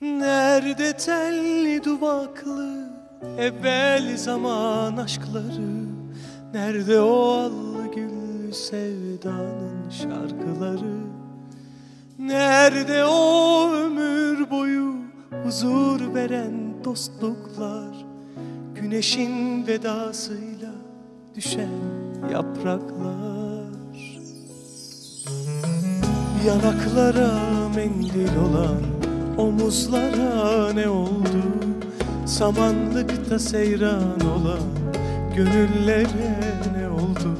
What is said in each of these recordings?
Nerede telli duvaklı evvel zaman aşkları? Nerede o allı güllü sevdanın şarkıları? Nerede o ömür boyu huzur veren dostluklar? Güneşin vedasıyla düşen yapraklar? Yanaklara mendil olan omuzlara ne oldu? Samanlıkta seyran olan gönüllere ne oldu?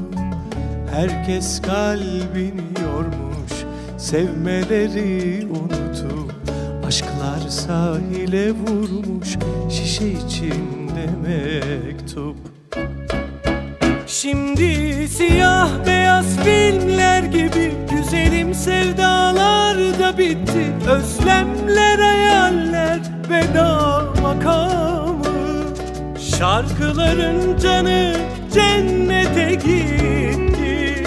Herkes kalbini yormuş, sevmeleri unutup Aşklar sahile vurmuş, şişe içinde mektup Şimdi siyah beyaz filmler gibi bitti. Özlemler, hayaller, veda makamı. Şarkıların canı cennete gitti.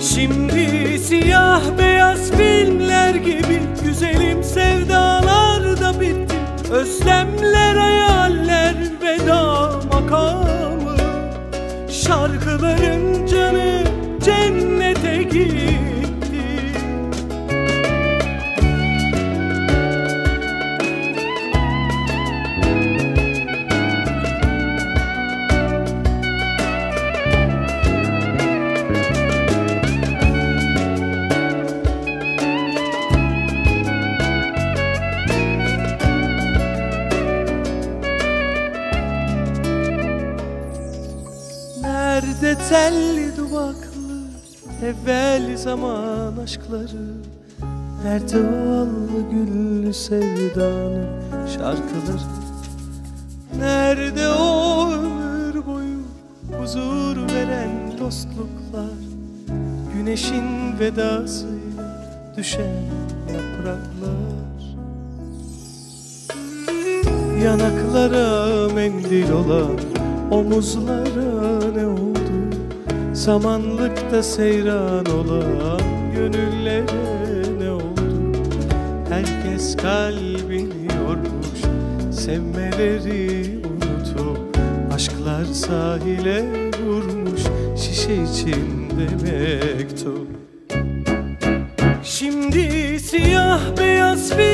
Şimdi siyah beyaz filmler gibi Güzelim sevdalar da bitti. Özlemler, hayaller, veda makamı. Şarkıların canı cennete gitti telli duvaklı evvel zaman aşkları. Nerede o allı güllü sevdanın şarkıları? Nerede o ömür boyu huzur veren dostluklar? Güneşin vedasıyla düşen yapraklar? Yanaklara mendil olan omuzlara ne oldu? Samanlıkta seyran olan gönüllere ne oldu? Herkes kalbini yormuş, sevmeleri unutup Aşklar sahile vurmuş, şişe içinde mektup Şimdi siyah beyaz filmler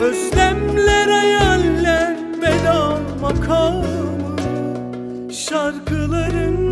Özlemler, hayaller, veda makamı Şarkıların